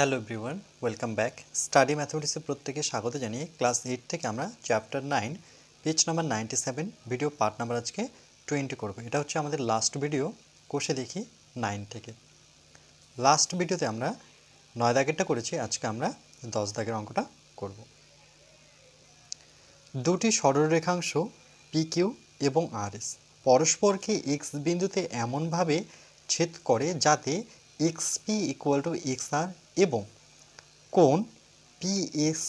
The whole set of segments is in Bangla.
Hello everyone, welcome back. Study ম্যাথমেটিক্সে প্রত্যেকে স্বাগত জানিয়ে ক্লাস এইট থেকে আমরা chapter nine, page number ninety seven, video part number আজকে টোয়েন্টি করব। এটা হচ্ছে আমাদের লাস্ট ভিডিও কোষে দেখি নাইন থেকে। লাস্ট ভিডিওতে আমরা নয় দাগেরটা করেছি, আজকে আমরা দশ দাগের অঙ্কটা করব। দুটি সরলরেখাংশ পি কিউ এবং আর এস পরস্পরকে এক্স বিন্দুতে এমনভাবে ছেদ করে যাতে X P equal to X R এবং কোণ P S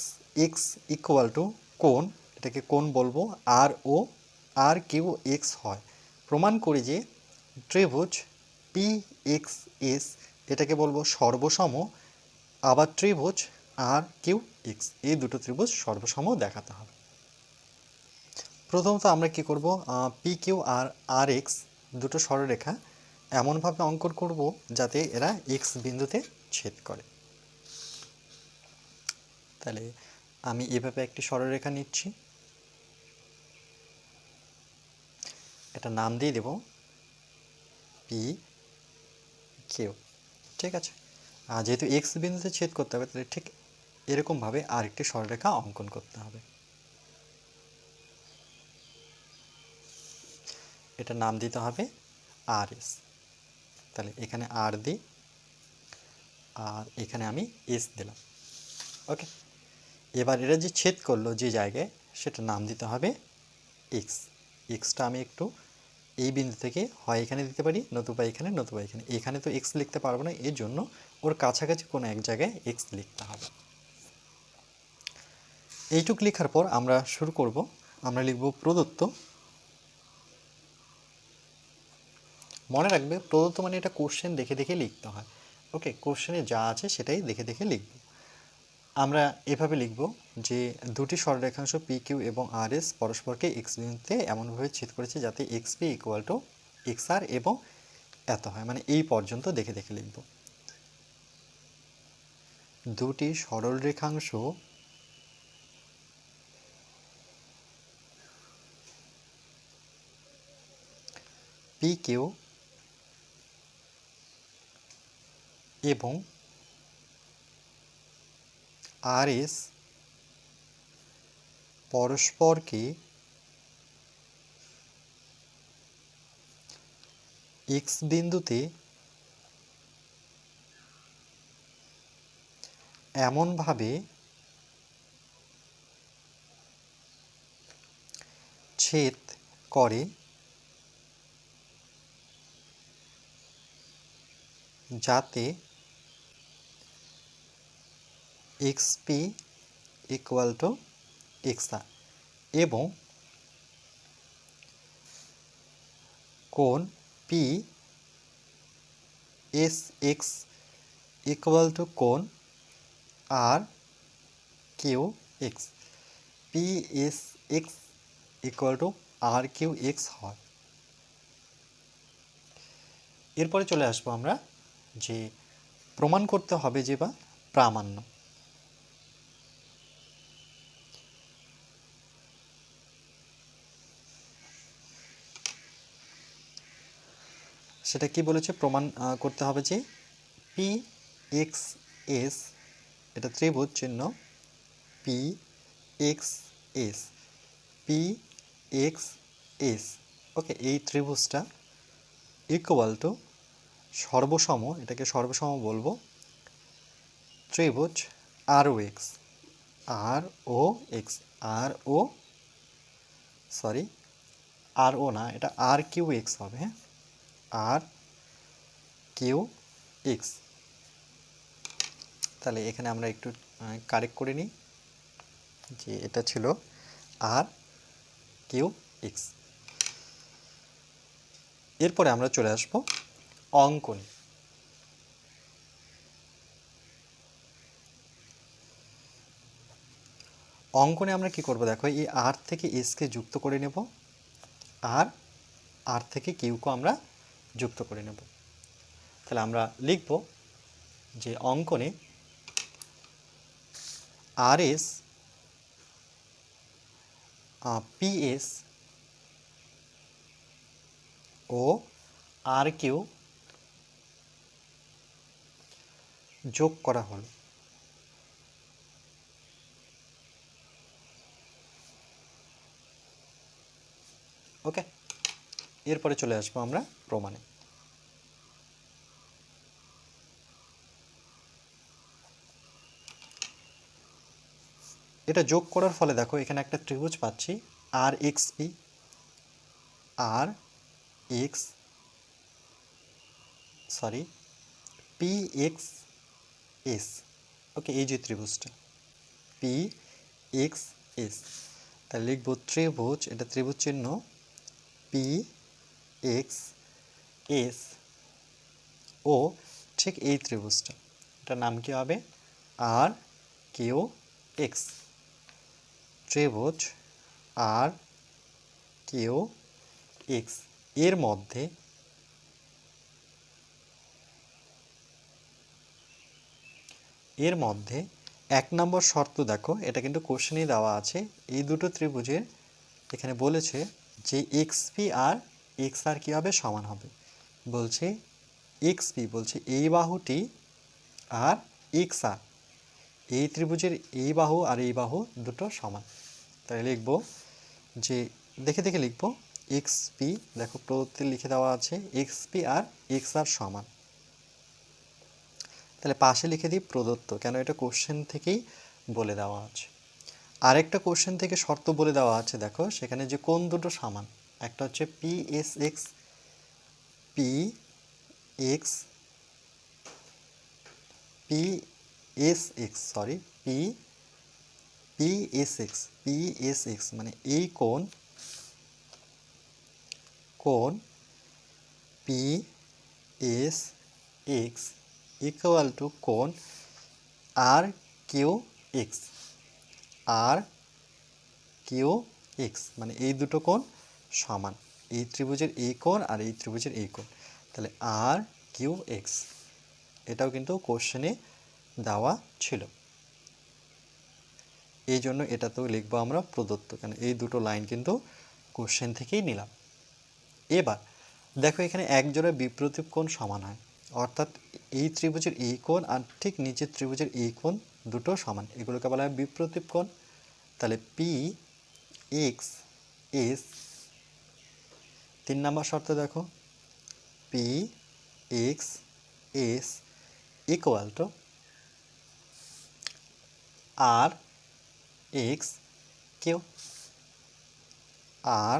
X equal to কোণ, এটাকে কোণ বলব আর ও আর কিউ এক্স হয়। প্রমাণ করি যে ত্রিভুজ পি এক্স এস এটাকে বলব সর্বসম, আবার ত্রিভুজ আর কিউ এক্স এই দুটো ত্রিভুজ সর্বসম দেখাতে হবে। প্রথমত আমরা কি করব? পি কিউ আর আর এক্স দুটো সরলরেখা এমনভাবে অঙ্কন করব যাতে এরা এক্স বিন্দুতে ছেদ করে। তাহলে আমি এভাবে একটি সরলরেখা নিচ্ছি। এটা নাম দিয়ে দেব পি কিউ ঠিক আছে? আর যেহেতু এক্স বিন্দুতে ছেদ করতে হবে, তাহলে ঠিক এরকমভাবে আরেকটি সরলরেখা অঙ্কন করতে হবে। এটা নাম দিতে হবে আর এস তাহলে এখানে আর দিই, আর এখানে আমি এস দিলাম। ওকে এবার এরা যে ছেদ করল যে জায়গায় সেটা নাম দিতে হবে এক্স এক্সটা আমি একটু এই বিন্দু থেকে হয় এখানে দিতে পারি, নতুবা এখানে নতুবা এখানে। এখানে তো এক্স লিখতে পারব না, এর জন্য ওর কাছাকাছি কোনো এক জায়গায় এক্স লিখতে হবে। এইটুক লেখার পর আমরা শুরু করব। আমরা লিখব প্রদত্ত মনে রাখবে প্রদত্ত মানে এটা কোশ্চেন দেখে দেখে লিখতে হয়। ওকে কোশ্চেনে যা আছে সেটাই দেখে দেখে লিখব। আমরা এভাবে লিখব যে দুটি সরলরেখাংশ পি কিউ এবং আর এস পরস্পরকে এক্স বিন্দুতে এমনভাবে ছেদ করেছে যাতে X P equal to X R এবং এত হয়। মানে এই পর্যন্ত দেখে দেখে লিখব। দুটি সরল রেখাংশ পি কিউ এবং আর এস পরস্পরকে এক্স বিন্দুতে এমনভাবে ছেদ করে যাতে X P equal to X এবং কোণ P S X equal to কোণ R Q X P S X equal to R Q X হয়। এরপরে চলে আসব আমরা যে প্রমাণ করতে হবে যে বা প্রামাণ্য। সেটা কি বলেছে? প্রমাণ করতে হবে যে পি এক্স এস এটা ত্রিভুজ চিহ্ন P X S P X S okay এই ত্রিভুজটা ইকুয়াল টু সর্বসম, এটাকে সর্বসম বলব, ত্রিভুজ R O X R O X R O sorry R O না, এটা আর কিউ এক্স হবে হ্যাঁ? R Q X. তাহলে এখানে আমরা একটু কারেক্ট করে নিই যে এটা ছিল আর কিউ এক্স। এরপরে আমরা চলে আসব অঙ্কনে। অঙ্কনে আমরা কি করব? দেখো, এই আর থেকে এসকে যুক্ত করে নেব। আর আর থেকে কিউকে আমরা যুক্ত করে নেব। তাহলে আমরা লিখব যে অঙ্কনে আরএস পিএস ও আর কেউ যোগ করা হল। ওকে, এরপরে চলে আসব আমরা প্রমাণে। এটা যোগ করার ফলে দেখো, এখানে একটা ত্রিভুজ পাচ্ছি R X P R X sorry P X S okay, এই যে ত্রিভুজটা পি এক্স এস তাহলে লিখব ত্রিভুজ, এটা ত্রিভুজ চিহ্ন পি এক্স এস ও ঠিক এই ত্রিভুজটা। এটার নাম কি হবে? R Q X. ত্রিভুজ আর কিউ এক্স। এর মধ্যে এর মধ্যে এক নম্বর শর্ত দেখো, এটা কিন্তু কোশ্চেনেই দেওয়া আছে। এই দুটো ত্রিভুজের এখানে বলেছে যে এক্স পি আর এক্স আর কী হবে? সমান হবে। বলছে এক্স পি বলছে এই বাহুটি আর এক্স আর। এই ত্রিভুজের এই বাহু আর এই বাহু দুটো সমান। তাই লিখব যে, দেখে দেখে লিখব এক্স পি দেখো প্রদত্তে লিখে দেওয়া আছে এক্স পি আর এক্স আর সমান। তাহলে পাশে লিখে দিই প্রদত্ত, কেন এটা কোশ্চেন থেকেই বলে দেওয়া আছে। আরেকটা কোশ্চেন থেকে শর্ত বলে দেওয়া আছে, দেখো সেখানে যে কোন দুটো সমান, একটা হচ্ছে P S X P X P S X sorry P P S X P S X মানে এই কোণ কোণ P S X equal to কোণ R Q X R Q X মানে এই দুটো কোণ সমান। এই ত্রিভুজের এই কোণ আর এই ত্রিভুজের এই কোণ। তাহলে আর কিউ এক্স এটাও কিন্তু কোশ্চেনে দেওয়া ছিল। এই জন্য এটাতেও লিখব আমরা প্রদত্ত, কেন এই দুটো লাইন কিন্তু কোশ্চেন থেকেই নিলাম। এবার, দেখো এখানে এক জোড়া বিপ্রতীপ কোণ সমান হয়। অর্থাৎ এই ত্রিভুজের এই কোণ আর ঠিক নিচের ত্রিভুজের এই কোণ দুটো সমান। এগুলোকে বলা হয় বিপ্রতীপ কোণ। তাহলে পি এক্স এস তিন নম্বর শর্ত দেখো। P X S equal to R X Q R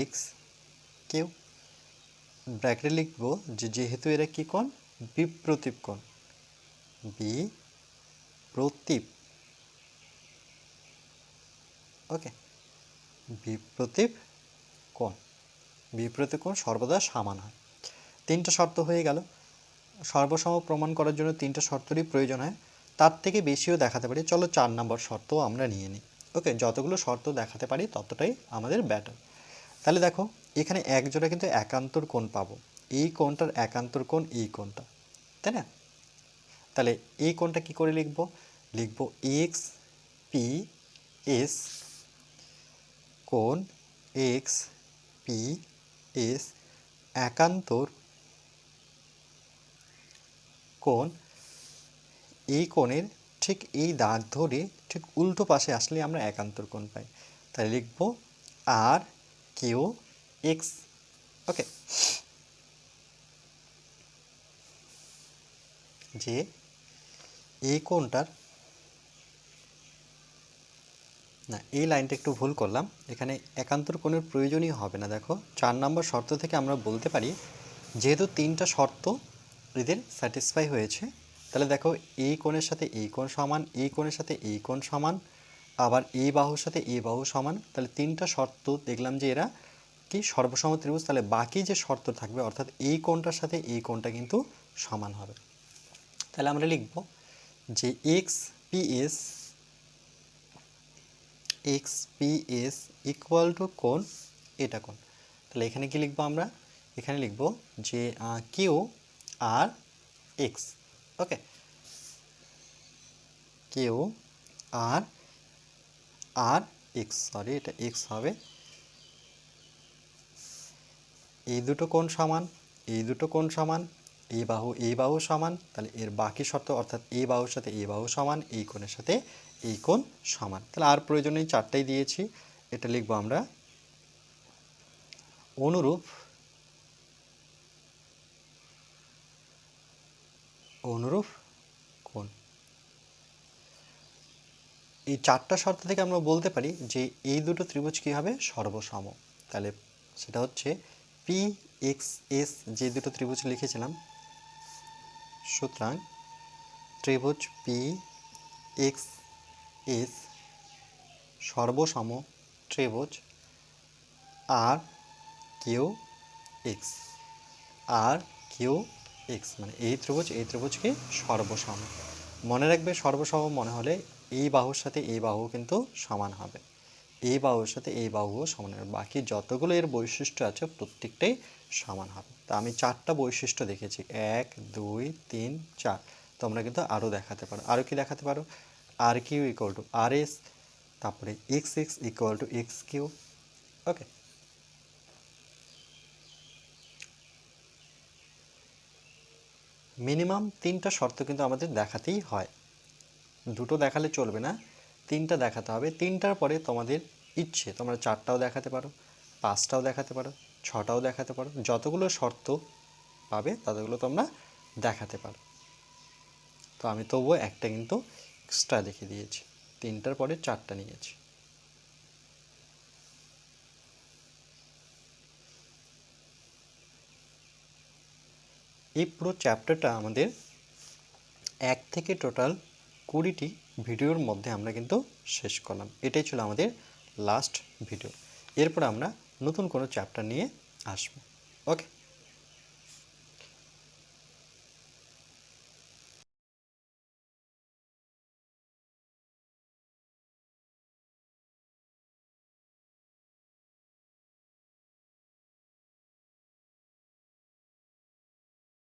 X Q ব্র্যাকেটে লিখব যে যেহেতু এরা কি কোণ? বিপ্রতীপ কোণ। বি প্রতীপ। ওকে বিপ্রতীপ কোণ। বিপ্রতীপ কোণ সর্বদা সমান হয়। তিনটা শর্ত হয়ে গেল। সর্বসম প্রমাণ করার জন্য তিনটা শর্তরই প্রয়োজন হয়। তার থেকে বেশিও দেখাতে পারি। চলো চার নম্বর শর্তও আমরা নিয়ে নিই। ওকে, যতগুলো শর্ত দেখাতে পারি ততটাই আমাদের ব্যাটার তাহলে দেখো, এখানে এক জোড়া কিন্তু একান্তর কোণ পাবো। এই কোণটার একান্তর কোণ এই কোণটা। তাই না? তাহলে এই কোণটা কি করে লিখব? লিখব এক্স পি এস কোণ এক্স পি এস একান্তর কোণ। এই কোণের ঠিক এই দাগ ধরে ঠিক উল্টো পাশে আসলে আমরা একান্তর কোণ পাই। তাহলে লিখব আর কিউ এক্স ওকে যে এই কোণটার না, এই লাইনটা একটু ভুল করলাম। এখানে একান্তর কোণের প্রয়োজনই হবে না, দেখো। চার নম্বর শর্ত থেকে আমরা বলতে পারি, যেহেতু তিনটা শর্ত এদের স্যাটিসফাই হয়েছে, তাহলে দেখো, এই কোণের সাথে এই কোণ সমান, এই কোণের সাথে এই কোণ সমান, আবার এই বাহুর সাথে এই বাহু সমান, তাহলে তিনটা শর্ত দেখলাম যে এরা কি, সর্বসম ত্রিভুজ, তাহলে বাকি যে শর্ত থাকবে, অর্থাৎ এই কোণটার সাথে এই কোণটা কিন্তু সমান হবে। তাহলে আমরা লিখব যে X P S X P S equal to কোণ এটা কোণ। তাহলে এখানে কি লিখব আমরা? এখানে লিখব যে Q R X okay Q R R X sorry এটা এক্স হবে। এই দুটো কোণ সমান, এই দুটো কোণ সমান এই বাহু এই বাহু সমান, তাহলে এর বাকি শর্ত অর্থাৎ এই বাহুর সাথে এই বাহু সমান এই কোণের সাথে এই কোণ সমান। তাহলে আর প্রয়োজনেই চারটাই দিয়েছি, এটা লিখব আমরা। অনুরূপ অনুরূপ কোণ। এই চারটা শর্ত থেকে আমরা বলতে পারি যে এই দুটো ত্রিভুজ কী হবে? সর্বসম। তাহলে সেটা হচ্ছে পি এক্স এস যে দুটো ত্রিভুজ লিখেছিলাম সুতরাং ত্রিভুজ পি এক্স এস সর্বসম ত্রিভুজ R Q X R Q X মানে এই ত্রিভুজ, এই ত্রিভুজকে সর্বসম। মনে রাখবে সর্বসম মনে হলে এই বাহুর সাথে এই বাহু কিন্তু সমান হবে। এই বাহুর সাথে এই বাহুও সমান হবে। বাকি যতগুলো এর বৈশিষ্ট্য আছে প্রত্যেকটাই সমান হবে। তা আমি চারটা বৈশিষ্ট্য দেখেছি। এক, দুই, তিন, চার। তোমরা কিন্তু আরও দেখাতে পারো। আরও কি দেখাতে পারো? R Q equal to R S, তারপরে X X equal to X Q. Okay. Minimum তিনটা শর্ত কিন্তু আমাদের দেখাতেই হয়। দুটো দেখালে চলবে না। তিনটা দেখাতে হবে। তিনটার পরে তোমাদের ইচ্ছে। তোমরা চারটাও দেখাতে পারো। পাঁচটাও দেখাতে পারো। ছটাও দেখাতে পারো। যতগুলো শর্ত পাবে, ততগুলো তোমরা দেখাতে পারো। তো আমি তবুও একটা কিন্তু এক্সট্রা দেখিয়ে দিয়েছি। তিনটার পরে চারটা নিয়েছি। এই পুরো চ্যাপ্টারটা আমাদের এক থেকে টোটাল কুড়িটি ভিডিওর মধ্যে আমরা কিন্তু শেষ করলাম। এটাই ছিল আমাদের লাস্ট ভিডিও এরপর আমরা নতুন কোনো চ্যাপ্টার নিয়ে আসব। ওকে